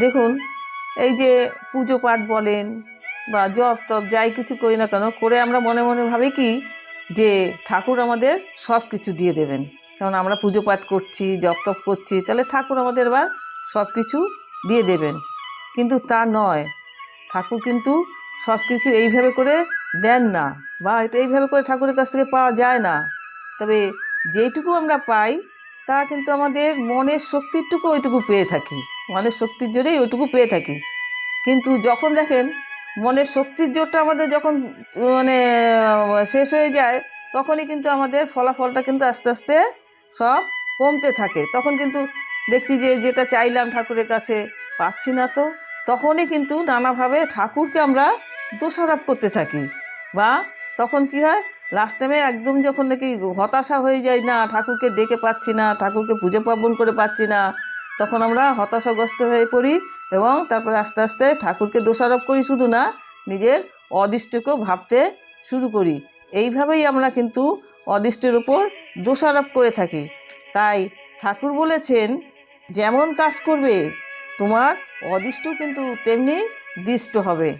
দেখুন, এই যে পুজো পাঠ বলেন বা জপ তপ যাই কিছু করি না কেন, করে আমরা মনে মনে ভাবি কি? যে ঠাকুর আমাদের সব কিছু দিয়ে দেবেন। কারণ আমরা পুজো পাঠ করছি, জপ তপ করছি, তাহলে ঠাকুর আমাদের এবার সব কিছু দিয়ে দেবেন। কিন্তু তা নয়। ঠাকুর কিন্তু সব কিছু এইভাবে করে দেন না বা এটা এইভাবে করে ঠাকুরের কাছ থেকে পাওয়া যায় না। তবে যেইটুকু আমরা পাই, তা কিন্তু আমাদের মনের শক্তিরটুকু ওইটুকু পেয়ে থাকি। মনের শক্তির জোরেই ওইটুকু পেয়ে থাকি। কিন্তু যখন দেখেন মনের শক্তির জোরটা আমাদের যখন মানে শেষ হয়ে যায়, তখনই কিন্তু আমাদের ফলাফলটা কিন্তু আস্তে আস্তে সব কমতে থাকে। তখন কিন্তু দেখছি যে, যেটা চাইলাম ঠাকুরের কাছে পাচ্ছি না তো। তখনই কিন্তু নানাভাবে ঠাকুরকে আমরা দোষারোপ করতে থাকি। বা তখন কি হয় লাস্ট টাইমে একদম যখন নাকি হতাশা হয়ে যায়, না, ঠাকুরকে ডেকে পাচ্ছি না, ঠাকুরকে পুজো পার্বণ করে পাচ্ছি না। তখন আমরা হতাশাগ্রস্ত হয়ে পড়ি এবং তারপরে আস্তে আস্তে ঠাকুরকে দোষারোপ করি শুধু না, নিজের অদৃষ্টকেও ভাবতে শুরু করি। এইভাবেই আমরা কিন্তু অদৃষ্টের উপর দোষারোপ করে থাকি। তাই ঠাকুর বলেছেন, যেমন কাজ করবে, তোমার অদৃষ্ট কিন্তু তেমনি দৃষ্ট হবে।